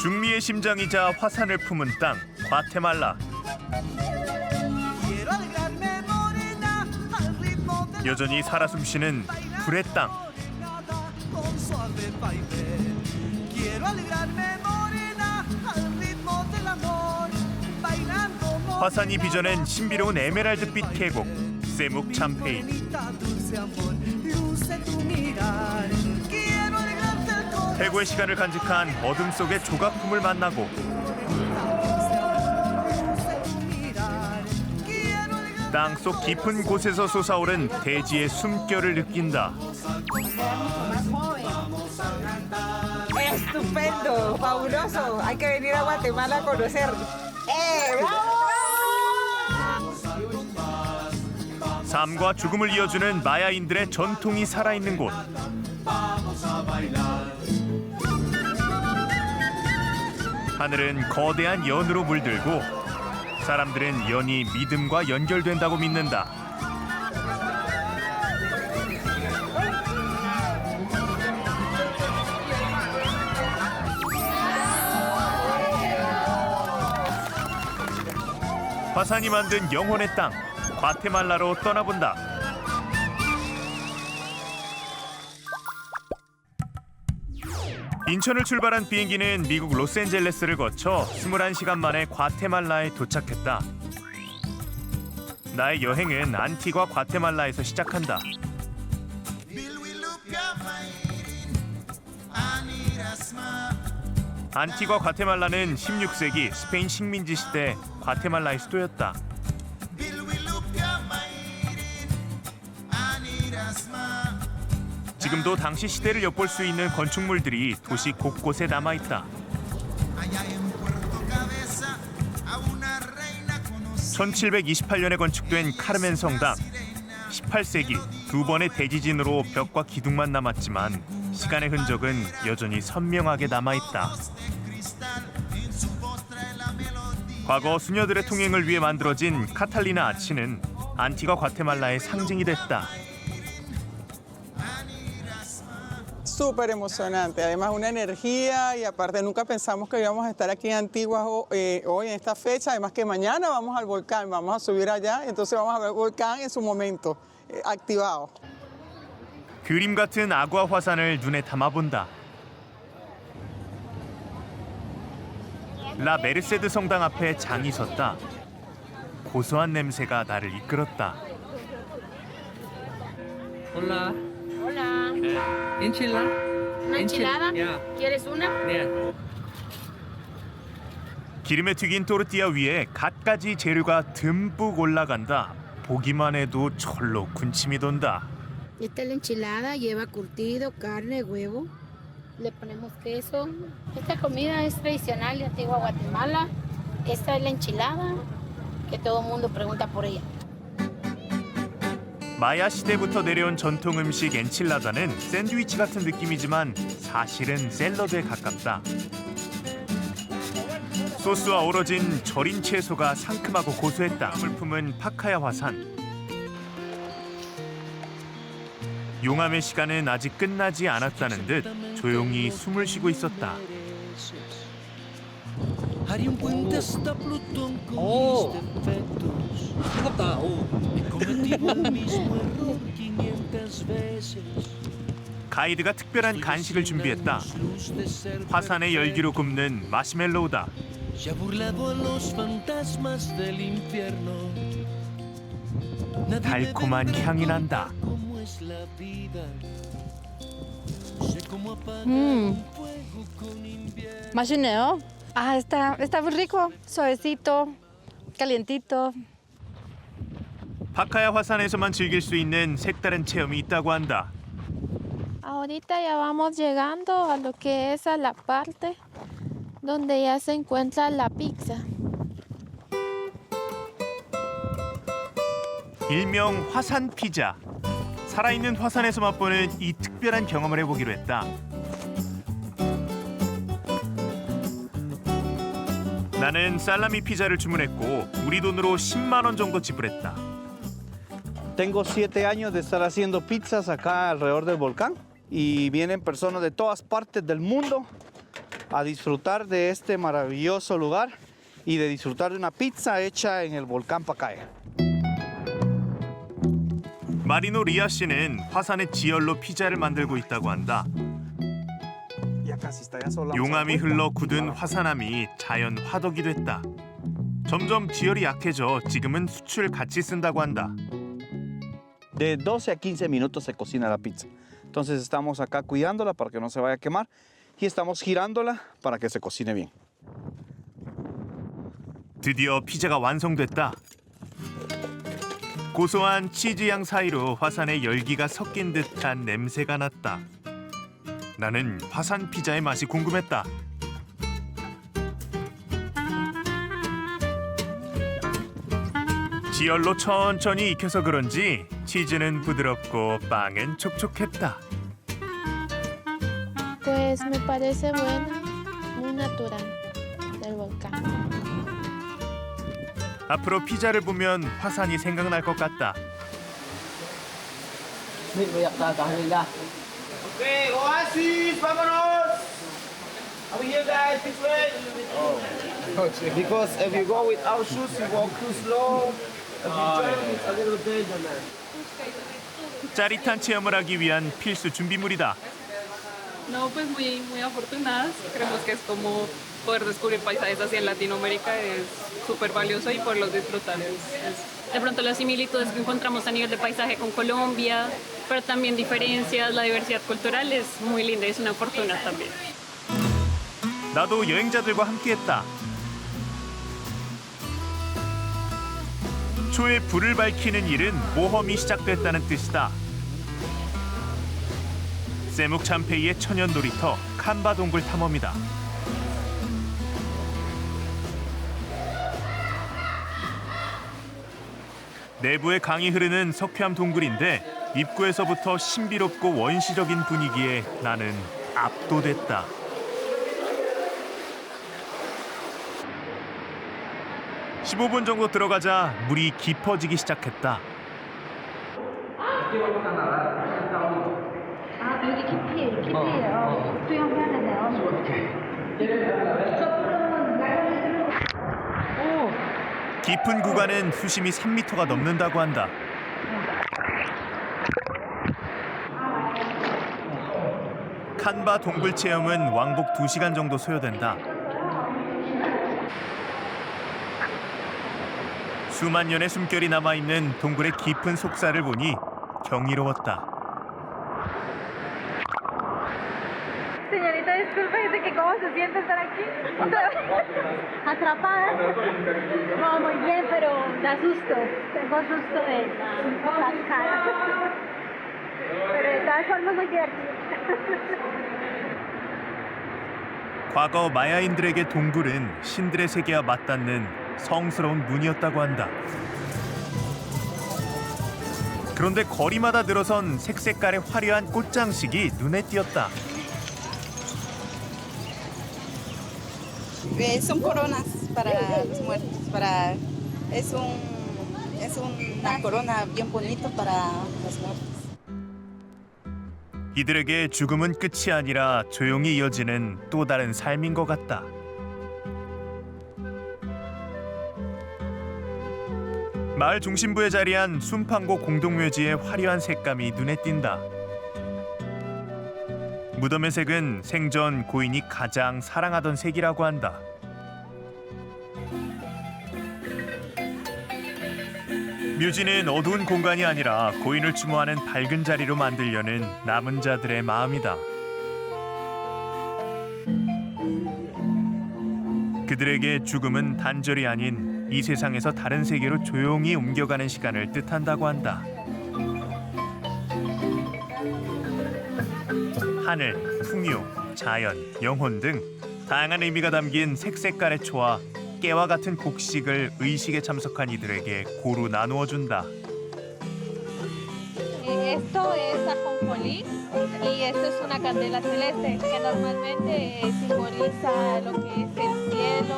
중미의 심장이자 화산을 품은 땅 과테말라. 여전히 살아 숨쉬는 불의 땅. 화산이 빚어낸 신비로운 에메랄드빛 계곡 세묵 참페인. 해고의 시간을 간직한 어둠 속의 조각품을 만나고 땅 속 깊은 곳에서 솟아오른 대지의 숨결을 느낀다. Estupendo, fabuloso. Hay que venir a Guatemala a conocer. ¡Eh! ¡Bravo! 삶과 죽음을 이어주는 마야인들의 전통이 살아있는 곳. 하늘은 거대한 연으로 물들고 사람들은 연이 믿음과 연결된다고 믿는다. 화산이 만든 영혼의 땅 과테말라로 떠나본다. 인천을 출발한 비행기는 미국 로스앤젤레스를 거쳐 21시간 만에 과테말라에 도착했다. 나의 여행은 안티과 과테말라에서 시작한다. 안티과 과테말라는 16세기 스페인 식민지 시대 과테말라의 수도였다. 지금도 당시 시대를 엿볼 수 있는 건축물들이 도시 곳곳에 남아 있다. 1728년에 건축된 카르멘 성당. 18세기 두 번의 대지진으로 벽과 기둥만 남았지만 시간의 흔적은 여전히 선명하게 남아 있다. 과거 수녀들의 통행을 위해 만들어진 카탈리나 아치는 안티가 과테말라의 상징이 됐다. Súper emocionante, además una energía y aparte nunca pensamos que íbamos a estar aquí en Antigua ho- eh, hoy en esta fecha, además que mañana vamos al volcán, vamos a subir allá, entonces vamos a ver el volcán en su momento eh, activado. 그림 같은 아구아 화산을 눈에 담아본다. 라 메르세드 성당 앞에 장이 섰다. 고소한 냄새가 나를 이끌었다. Hola. Hola, Enchilada. ¿una enchilada? Yeah. ¿Quieres una? Yeah. 기름에 튀긴 토르티아 위에 갖가지 재료가 듬뿍 올라간다. 보기만 해도 절로 군침이 돈다. Esta es la enchilada, lleva curtido, carne, huevo. Le ponemos queso. Esta comida es tradicional de Antigua Guatemala. Esta es la enchilada, que todo el mundo pregunta por ella. 마야 시대부터 내려온 전통 음식 엔칠라다는 샌드위치 같은 느낌이지만 사실은 샐러드에 가깝다. 소스와 어우러진 절인 채소가 상큼하고 고소했다. 물품은 파카야 화산. 용암의 시간은 아직 끝나지 않았다는 듯 조용히 숨을 쉬고 있었다. Haría un puente hasta Plutón con Oh. mis defectos. 뜨겁다. 오. He cometido el mismo error 500 veces. 가이드가 특별한 간식을 준비했다. 화산의 열기로 굽는 마시멜로우다. Se ha burlado a los fantasmas del infierno. 달콤한 향이 난다. Mm. invierno. 맛있네요. Ah, está, está muy rico, suavecito, calientito. 파카야 화산에서만 즐길 수 있는 색다른 체험이 있다고 한다. Ahorita ya vamos llegando a lo que es a la parte donde ya se encuentra la pizza. 일명 화산 피자. 살아있는 화산에서 맛보는 이 특별한 경험을 해보기로 했다. 나는 살라미 피자를 주문했고 우리 돈으로 10만 원 정도 지불했다. Tengo siete años de estar haciendo pizzas acá alrededor del volcán y vienen personas de todas partes del mundo a disfrutar de este maravilloso lugar y de disfrutar de una pizza hecha en el volcán Pacaya. 마리노 리아 씨는 화산의 지열로 피자를 만들고 있다고 한다. 용암이 흘러 굳은 화산암이 자연 화덕이 됐다. 점점 지열이 약해져 지금은 수출 같이 쓴다고 한다. De 12 a 15 minutos se cocina la pizza. Entonces estamos acá cuidándola para que no se vaya a quemar y estamos girándola para que se cocine bien. 드디어 피자가 완성됐다. 고소한 치즈 향 사이로 화산의 열기가 섞인 듯한 냄새가 났다. 나는 화산 피자의 맛이 궁금했다. 지열로 천천히 익혀서 그런지 치즈는 부드럽고 빵은 촉촉했다. Pues me parece buena, muy natural del volcán. 앞으로 피자를 보면 화산이 생각날 것 같다. Okay, Oasis, vámonos! Over here, guys, this way. Oh. Because if you go without shoes, you walk too slow. If you jump, it's a little dangerous. 짜릿한 체험을 하기 위한 필수 준비물이다. No, pues muy, muy afortunadas. Creemos que es como poder descubrir paisajes así en Latinoamérica es súper valioso y poderlos disfrutar. Es, es- De pronto las similitudes que encontramos a nivel de paisaje con Colombia, pero también diferencias, la diversidad cultural es muy linda es una fortuna también. 나도 여행자들과 함께했다. 초에 불을 밝히는 일은 모험이 시작됐다는 뜻이다. 세묵 참페이의 천연 놀이터 칸바 동굴 탐험이다. 내부에 강이 흐르는 석회암 동굴인데 입구에서부터 신비롭고 원시적인 분위기에 나는 압도됐다. (15분) 정도 들어가자 물이 깊어지기 시작했다. 깊 은 구간은 수심이 3m가 넘는다고 한다. 칸바 동굴 체험은 왕복 2시간 정도 소요된다. 수만 년의 숨결이 남아 있는 동굴의 깊은 속살을 보니 경이로웠다. Señorita, disculpe, dice que cómo se siente estar aquí. Atrapada. No, muy bien, pero da susto. Tengo susto de las caras. Pero de todas formas muy divertido. 과거 마야인들에게 동굴은 신들의 세계와 맞닿는 성스러운 문이었다고 한다. 그런데 거리마다 늘어선 색색깔의 화려한 꽃장식이 눈에 띄었다. Son coronas para los muertos, para es un es una corona bien bonito para los muertos. 이들에게 죽음은 끝이 아니라 조용히 이어지는 또 다른 삶인 것 같다. 마을 중심부에 자리한 순판고 공동묘지의 화려한 색감이 눈에 띈다. 무덤의 색은 생전 고인이 가장 사랑하던 색이라고 한다. 묘지는 어두운 공간이 아니라 고인을 추모하는 밝은 자리로 만들려는 남은 자들의 마음이다. 그들에게 죽음은 단절이 아닌 이 세상에서 다른 세계로 조용히 옮겨가는 시간을 뜻한다고 한다. 하늘, 풍요, 자연, 영혼 등 다양한 의미가 담긴 색색깔의 초와 깨와 같은 곡식을 의식에 참석한 이들에게 고루 나누어 준다. Esto es ajonjolí y esto es una candela celeste que normalmente eh, simboliza lo que es el cielo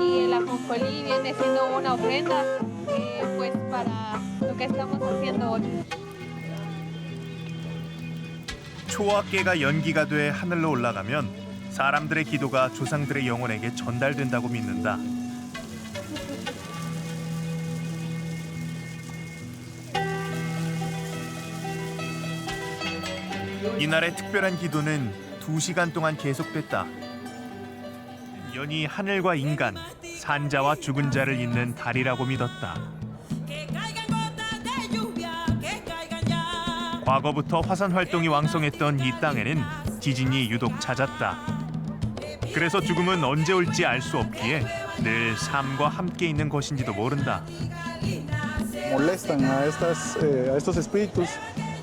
y el ajonjolí viene siendo una ofrenda eh, pues para lo que estamos haciendo hoy. 초와 깨가 연기가 돼 하늘로 올라가면 사람들의 기도가 조상들의 영혼에게 전달된다고 믿는다. 이날의 특별한 기도는 두 시간 동안 계속됐다. 연이 하늘과 인간, 산자와 죽은 자를 잇는 달이라고 믿었다. 과거부터 화산 활동이 왕성했던 이 땅에는 지진이 유독 잦았다. 그래서 죽음은 언제 올지 알 수 없기에 늘 삶과 함께 있는 것인지도 모른다. molestan a, estas, eh, a estos espíritus.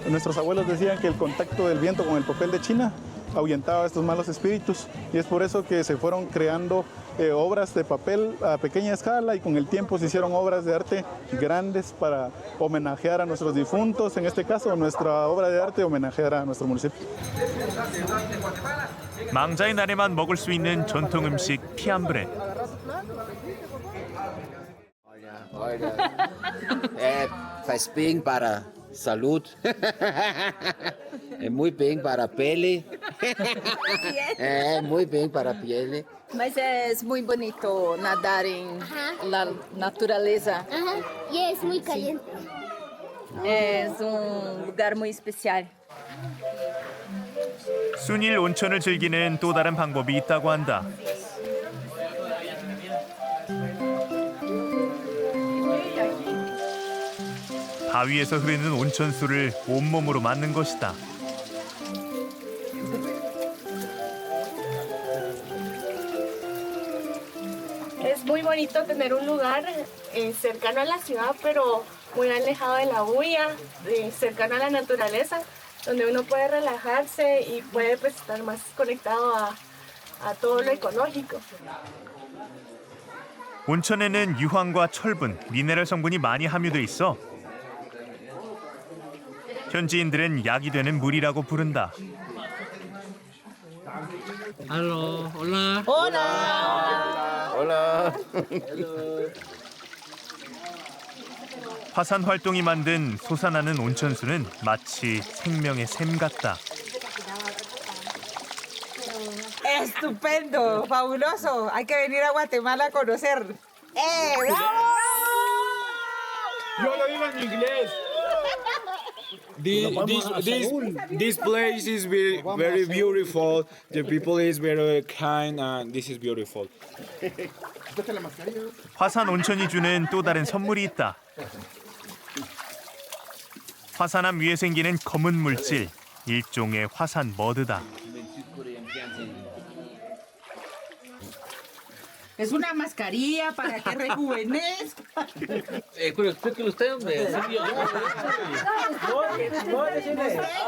Nuestros abuelos decían que el contacto del viento con el papel de China ahuyentaba a estos malos espíritus y es por eso que se fueron creando eh, obras de papel a pequeña escala y con el tiempo se hicieron obras de arte grandes para homenajear a nuestros difuntos, en este caso nuestra obra de arte homenajear a nuestro municipio. 망자의 날에만 먹을 수 있는 전통 음식 피암브레. É, faz bem para saúde. é muito bem para a pele. é muito bem para a pele. Mas é muito bonito nadar em la natureza. Y es muy caliente. É um lugar muito especial. 순일 온천을 즐기는 또 다른 방법이 있다고 한다. 바위에서 흐르는 온천수를 온몸으로 맞는 것이다. Es muy bonito tener un lugar eh, cercano a la ciudad, pero muy alejado de la bulla, eh, cercano a la naturaleza, donde uno puede relajarse y puede pues, estar más conectado a, a todo lo ecológico. 온천에는 유황과 철분, 미네랄 성분이 많이 함유돼 있어 현지인들은 약이 되는 물이라고 부른다. Aló, hola. 화산 활동이 만든 솟아나는 온천수는 마치 생명의 샘 같다. Estupendo, fabuloso. Hay que venir a Guatemala a conocer. ¡Eh, This, this, this, this place is very, very beautiful. The people is very kind, and this is beautiful. 화산 온천이 주는 또 다른 선물이 있다. 화산암 위에 생기는 검은 물질, 일종의 화산 머드다. Es una mascarilla para que rejuvenezca. Eh, pero explíquelo usted, hombre. Sí, yo- Ah,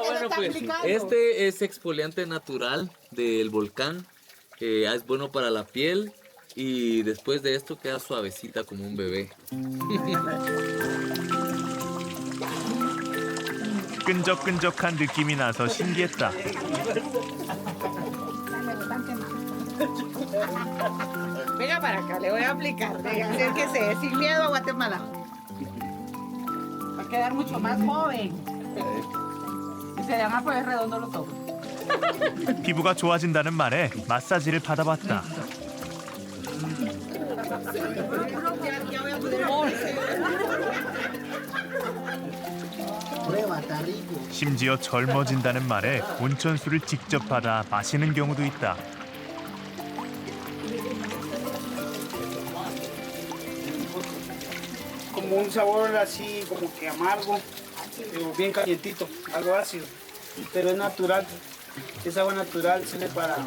bueno, pues este es exfoliante natural del volcán. que es bueno para la piel y después de esto queda suavecita como un bebé. 끈적끈적한 느낌이 나서 신기했다. Venga para acá, le voy a aplicar. Venga, acérquese, sin miedo a Guatemala. Va a quedar mucho más joven. Y se le van a poner redondos los ojos. 피부가 좋아진다는 말에 마사지를 받아봤다. 심지어 젊어진다는 말에 온천수를 직접 받아 마시는 경우도 있다. Un sabor así, como que amargo, pero bien calientito, algo ácido. Pero es natural, es agua natural, sirve para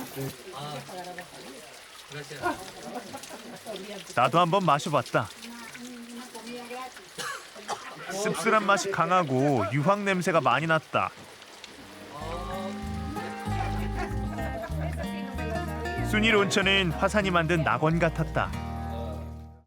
나도 한번 마셔봤다. 씁쓸한 맛이 강하고 유황 냄새가 많이 났다. 순일 온천은 화산이 만든 낙원 같았다.